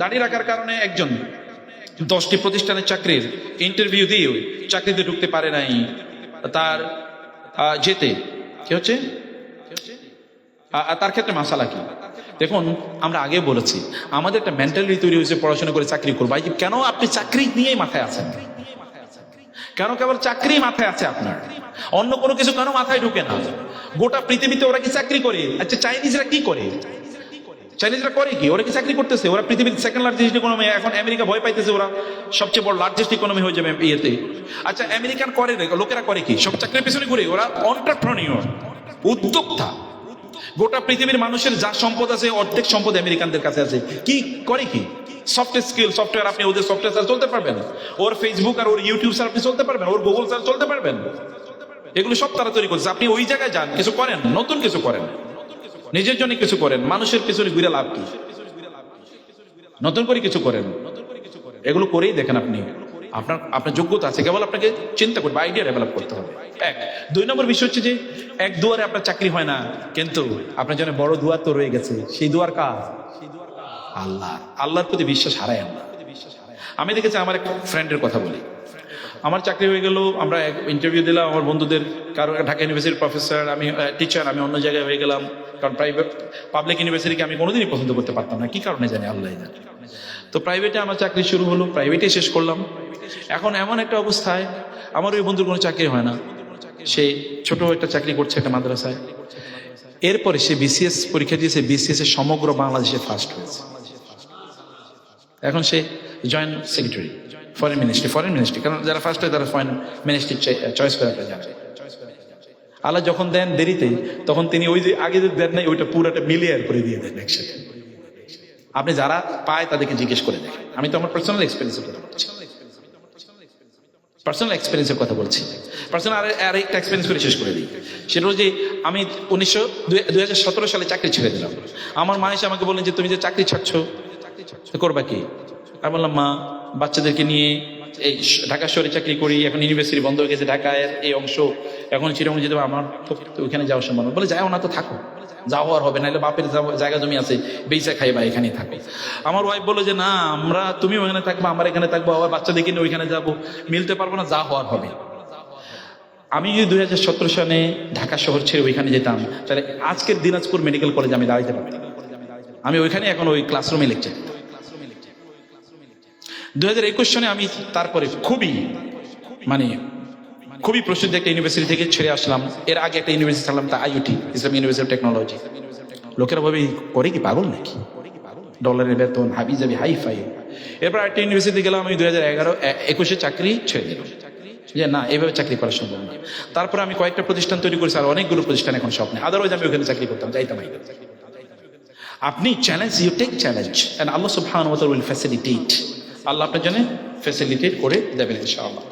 দাড়ি রাখার কারণে একজন দশটি প্রতিষ্ঠানের চাকরির ইন্টারভিউ দিয়ে চাকরিতে ঢুকতে পারে নাই। তার যেতে। কি হচ্ছে? তার ক্ষেত্রে মাসালা কি? দেখুন, আমরা আগে বলেছি, আমাদের একটা মেন্টালিটি তৈরি হয়েছে পড়াশোনা করে চাকরি করব। কেন আপনি চাকরি নিয়েই মাথায় আছেন? কেন কেবল চাকরি মাথায় আছে আপনার? অন্য কোনো কিছু কেন মাথায় ঢুকে না? গোটা পৃথিবীতে ওরা কি চাকরি করে? আচ্ছা চাইনিজরা কি করে? চাইনিজরা করে কি? ওরা কি চাকরি করতেছে? ওরা পৃথিবীর সেকেন্ড লার্জেস্ট ইকোনমি এখন আমেরিকা ভয় পাইতেছে ওরা। সবচেয়ে বড় লার্জেস্ট ইকোনমি হয়ে যাবে ইয়েতে। আচ্ছা আমেরিকান করে লোকেরা করে কি? সব চাকরির পিছনে ঘুরে, ওরা অন্টারপ্রনিয়র উদ্যোক্তা। গোটা পৃথিবীর মানুষের যা সম্পদ আছে, অর্ধেক সম্পদ আমেরিকানদের কাছে আছে। কি করে কি? সফটওয়্যার স্কিল সফটওয়্যার আপনি ওদের সফটওয়্যার চলতে পারবেন। ওর ফেসবুক আর ওর ইউটিউব ছাড়া আপনি চলতে পারবেন, ওর গুগল ছাড়া চলতে পারবেন। এগুলো সব তারা তৈরি করছে। আপনি ওই জায়গায় যান, কিছু করেন, নতুন কিছু করেন। নিজের জন্য কিছু করেন, মানুষের পিছনে ঘুরে লাভ কি? নতুন করে কিছু করেন। এগুলো করেই দেখেন আপনি। আপনার আপনার যোগ্যতা আছে, কেবল আপনাকে চিন্তা করবে আইডিয়া ডেভেলপ করতে হবে। এক, দুই নম্বর বিষয় হচ্ছে যে, এক দুয়ারে আপনার চাকরি হয় না, কিন্তু আপনার জন্য বড় দুয়ার তো রয়ে গেছে। সেই দুয়ার কাজ আল্লাহ আল্লাহর প্রতি বিশ্বাস হারায় আমরা। আমি দেখেছি আমার এক ফ্রেন্ডের কথা বলি। আমার চাকরি হয়ে গেল, আমরা ইন্টারভিউ দিলাম, আমার বন্ধুদের কারও ঢাকা ইউনিভার্সিটির প্রফেসর আমি টিচার আমি অন্য জায়গায় হয়ে গেলাম। কারণ প্রাইভেট পাবলিক ইউনিভার্সিটিকে আমি কোনোদিনই পছন্দ করতে পারতাম না। কি কারণে জানি, আল্লাহ জানে। তো প্রাইভেটে আমার চাকরি শুরু হলো প্রাইভেটে শেষ করলাম। এখন এমন একটা অবস্থায়, আমার ওই বন্ধুর কোনো চাকরি হয় না। সে ছোট একটা চাকরি করছে একটা মাদ্রাসায়। এরপরে সে বিসিএস পরীক্ষা দিয়েছে বিসিএস এ সমগ্র বাংলাদেশে ফার্স্ট হয়েছে। এখন সে joint secretary foreign ministry foreign ministry কারণ যারা ফার্স্ট হয়, তারা ফরেন মিনিস্ট্রি চয়েস করে আল্লাহ যখন দেন দেরিতে তখন তিনি ওই যে আগে যে দেন নাই, ওইটা পুরোটা মিলিয়ার করে দিয়ে দেন একসাথে। আপনি যারা পায়, তাদেরকে জিজ্ঞেস করে দেখেন। আমি তো আমার পার্সোনাল এক্সপিরিয়েন্সের কথা বলছি। পার্সোনাল এক্সপিরিয়েন্সের কথা বলছি। পার্সোনাল আর একটা এক্সপিরিয়েন্স করে শেষ করে দিই। সেটা যে, আমি উনিশশো দুই সালে চাকরি ছেড়ে দিলাম। আমার মা এসে আমাকে বললেন যে, তুমি যে চাকরি ছাড়ছ, করবা কি? আমি বললাম, মা, বাচ্চাদেরকে নিয়ে এই ঢাকা শহরে চাকরি করি, এখন ইউনিভার্সিটি বন্ধ হয়ে গেছে, ঢাকায় এই অংশ, এখন চিরঙ্গ যেতে আমার ওইখানে যাওয়া সম্ভব না। বলে, যাও না তো, থাকো। যাওয়া আর হবে নাহলে বাপের জায়গা জমি আছে বেইসা খাইবা এখানেই থাকো। আমার ওয়াইফ বলল যে, না, আমরা তুমি ওখানে থাকব, আমার এখানে থাকব, আবার বাচ্চাদেরকে নিয়ে ওইখানে যাব, মিলতে পারব না, যা হওয়ার হবে। আমি যদি দুই হাজার সতেরো সালে ঢাকা শহর ছেড়ে ওইখানে যেতাম, তাহলে আজকের দিনাজপুর মেডিকেল কলেজে আমি দাঁড়াইতে পারতাম। আমি ওইখানে এখন ওই ক্লাসরুমে লেকচার দুই হাজার একুশ সনে আমি তারপরে খুবই মানে খুবই প্রসিদ্ধ একটা ইউনিভার্সিটি থেকে ছেড়ে আসলাম। এর আগে একটা ইউনিভার্সিটি থাকলাম, তা আইওটি ইসলাম ইউনিভার্সিটি টেকনোলজি লোকেরা ভাবে করে কি পাগল নাকি? ডলারের বেতন, হাবি যাবি, হাই ফাই। এরপর একটা ইউনিভার্সিটি গেলাম, আমি দুই হাজার এগারো একুশে চাকরি ছেড়ে দিলাম। যে না, এভাবে চাকরি করা সম্ভব না। তারপরে আমি কয়েকটা প্রতিষ্ঠান তৈরি করেছি, আর অনেকগুলো প্রতিষ্ঠান এখন স্বপ্নে আদারওয়াইজ আমি ওখানে চাকরি করতাম, যাইতাম আপনি challenge you take challenge and আল্লাহ তাআলা উইল ফ্যাসিলিটেট আল্লাহ আপনার জন্য ফ্যাসিলিটেট করে দেবেন ইনশাআল্লাহ।